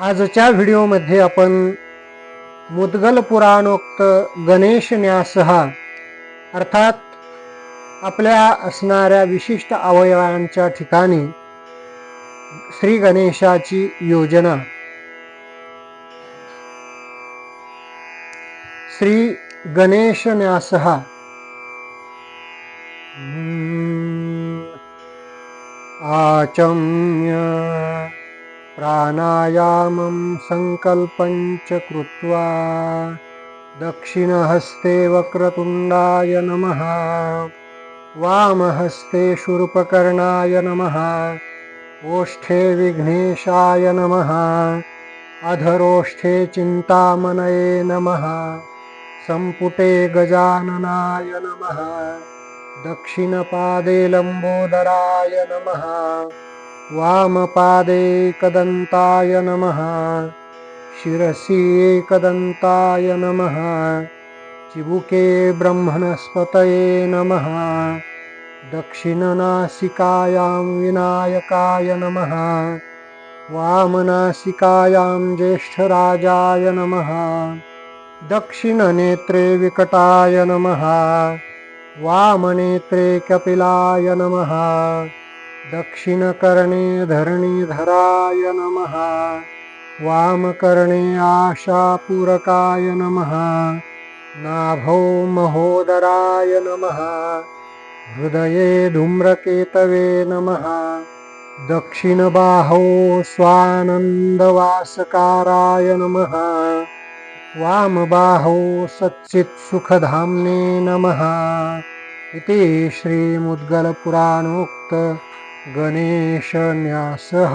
आजच्या व्हिडिओमध्ये आपण मुद्गल पुराणोक्त गणेश न्यासह अर्थात आपल्या असणाऱ्या विशिष्ट अवयवांच्या ठिकाणी श्री गणेशाची योजना. श्री गणेश न्यासः आचम्य. प्राणायामं सङ्कल्पं च कृत्वा दक्षिणहस्ते वक्रतुण्डाय नमः वामहस्ते शूर्पकर्णाय नमः ओष्ठे विघ्नेशाय नमः अधरोष्ठे चिन्तामनये नमः सम्पुटे गजाननाय नमः दक्षिणपादे लम्बोदराय नमः वामपादे एकदन्ताय नमः। शिरसि एकदन्ताय नमः। चिबुके ब्रह्मणस्पतये नमः। दक्षिणनासिकायां विनायकाय नमः। वामनासिकायां ज्येष्ठराजाय नमः। दक्षिणनेत्रे विकटाय नमः। वामनेत्रे कपिलाय नमः दक्षिणकर्णे धरणीधराय नमः। वामकर्णे आशापूरकाय नमः। नाभौ महोदराय नमः। हृदये धूम्रकेतवे नमः। दक्षिणबाहौ स्वानन्दवासकाराय नमः। वामबाहौ सच्चित्सुखधाम्ने नमः। इति श्रीमुद्गलपुराणोक्त गणेशन्यासः।